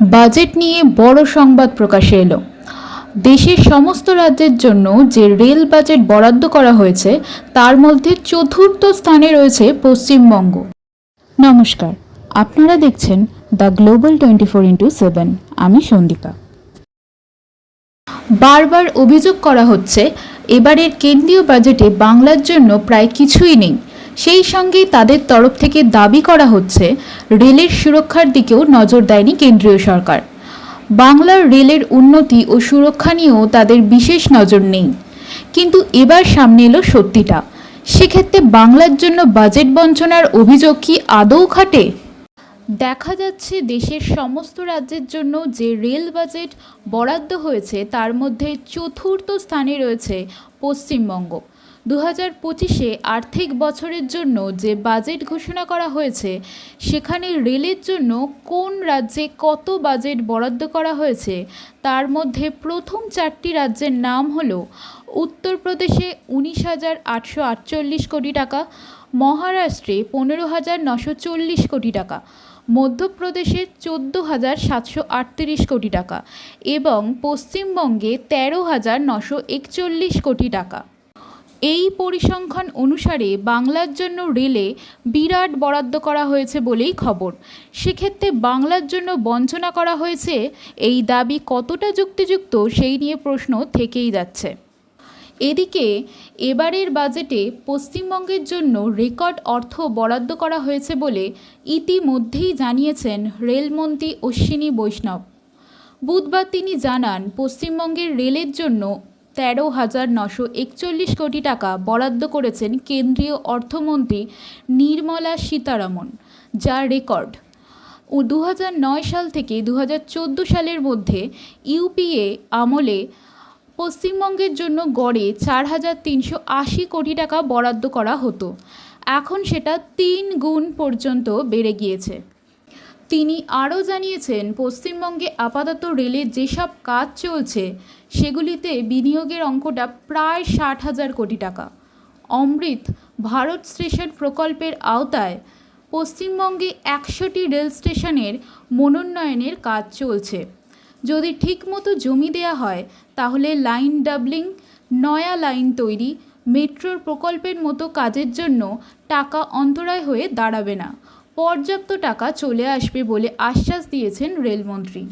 Budget নিয়ে বড় সংবাদ প্রকাশে এলো। দেশের সমস্ত রাজ্যের জন্য যে রেল বাজেট বরাদ্দ করা হয়েছে, তার মধ্যে চতুর্থ স্থানে রয়েছে পশ্চিমবঙ্গ। নমস্কার, আপনারা দেখছেন the global twenty four into seven. আমি সন্দীপা বারবার অভিযোগ করা হচ্ছে, এবারের কেন্দ্রীয় বাজেটে বাংলার জন্য প্রায় কিছুই নেই। সেই সঙ্গে তাদের তরফ থেকে দাবি করা হচ্ছে, রেলের সুরক্ষার দিকেও নজর দেয়নি কেন্দ্রীয় সরকার। বাংলার রেলের উন্নতি ও সুরক্ষা নিয়েও তাদের বিশেষ নজর নেই। কিন্তু এবার সামনে এলো সত্যিটা। সেক্ষেত্রে বাংলার জন্য বাজেট বঞ্চনার অভিযোগ কি আদৌ খাটে? দেখা যাচ্ছে দেশের সমস্ত রাজ্যের জন্য যে রেল বাজেট বরাদ্দ হয়েছে, তার মধ্যে চতুর্থ স্থানে রয়েছে পশ্চিমবঙ্গ। দু হাজার পঁচিশে আর্থিক বছরের জন্য যে বাজেট ঘোষণা করা হয়েছে, সেখানে রেলের জন্য কোন রাজ্যে কত বাজেট বরাদ্দ করা হয়েছে, তার মধ্যে প্রথম চারটি রাজ্যের নাম হল উত্তরপ্রদেশে উনিশ হাজার আটশো আটচল্লিশ কোটি টাকা, মহারাষ্ট্রে পনেরো হাজার নশো চল্লিশ কোটি টাকা, মধ্যপ্রদেশে চোদ্দ হাজার সাতশো আটত্রিশ কোটি টাকা এবং পশ্চিমবঙ্গে তেরো হাজার নশো একচল্লিশ কোটি টাকা। এই পরিসংখ্যান অনুসারে বাংলার জন্য রেলে বিরাট বরাদ্দ করা হয়েছে বলেই খবর। সেক্ষেত্রে বাংলার জন্য বঞ্চনা করা হয়েছে, এই দাবি কতটা যুক্তিযুক্ত সেই নিয়ে প্রশ্ন থেকেই যাচ্ছে। এদিকে এবারের বাজেটে পশ্চিমবঙ্গের জন্য রেকর্ড অর্থ বরাদ্দ করা হয়েছে বলে ইতিমধ্যেই জানিয়েছেন রেলমন্ত্রী অশ্বিনী বৈষ্ণব। বুধবার তিনি জানান, পশ্চিমবঙ্গের রেলের জন্য তেরো হাজার নশো একচল্লিশ কোটি টাকা বরাদ্দ করেছেন কেন্দ্রীয় অর্থমন্ত্রী নির্মলা সীতারামন যা রেকর্ড। ও দু সাল থেকে দু সালের মধ্যে ইউপিএ আমলে পশ্চিমবঙ্গের জন্য গড়ে চার হাজার তিনশো আশি কোটি টাকা বরাদ্দ করা হতো। এখন সেটা তিন গুণ পর্যন্ত বেড়ে গিয়েছে। তিনি আরও জানিয়েছেন, পশ্চিমবঙ্গে আপাতত রেলের যেসব কাজ চলছে, সেগুলিতে বিনিয়োগের অঙ্কটা প্রায় ষাট হাজার কোটি টাকা। অমৃত ভারত স্টেশন প্রকল্পের আওতায় পশ্চিমবঙ্গে একশোটি রেল স্টেশনের মনোন্নয়নের কাজ চলছে। যদি ঠিকমতো জমি দেওয়া হয়, তাহলে লাইন ডাবলিং, নয়া লাইন তৈরি, মেট্রোর প্রকল্পের মতো কাজের জন্য টাকা অন্তরায় হয়ে দাঁড়াবে না। পর্যাপ্ত টাকা চলে আসবে বলে আশ্বাস দিয়েছেন রেলমন্ত্রী।